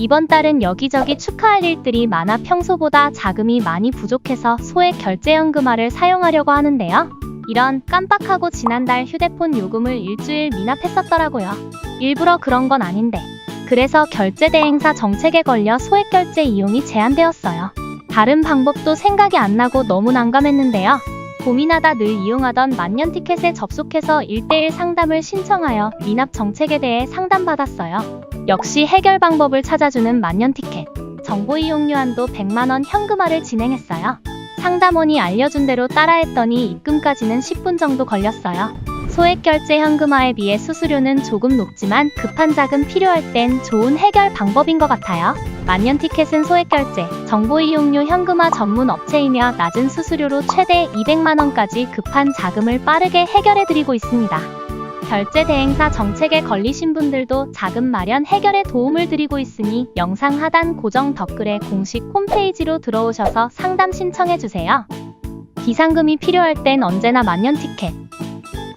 이번 달은 여기저기 축하할 일들이 많아 평소보다 자금이 많이 부족해서 소액 결제연금화를 사용하려고 하는데요. 이런 깜빡하고 지난달 휴대폰 요금을 일주일 미납했었더라고요. 일부러 그런 건 아닌데. 그래서 결제 대행사 정책에 걸려 소액 결제 이용이 제한되었어요. 다른 방법도 생각이 안 나고 너무 난감했는데요. 고민하다 늘 이용하던 만년 티켓에 접속해서 1대1 상담을 신청하여 미납 정책에 대해 상담받았어요. 역시 해결 방법을 찾아주는 만년 티켓. 정보 이용료 한도 100만원 현금화를 진행했어요. 상담원이 알려준 대로 따라했더니 입금까지는 10분 정도 걸렸어요. 소액 결제 현금화에 비해 수수료는 조금 높지만 급한 자금 필요할 땐 좋은 해결 방법인 것 같아요. 만년 티켓은 소액 결제, 정보 이용료 현금화 전문 업체이며 낮은 수수료로 최대 200만원까지 급한 자금을 빠르게 해결해 드리고 있습니다. 결제 대행사 정책에 걸리신 분들도 자금 마련 해결에 도움을 드리고 있으니 영상 하단 고정 댓글에 공식 홈페이지로 들어오셔서 상담 신청해 주세요. 비상금이 필요할 땐 언제나 만년 티켓,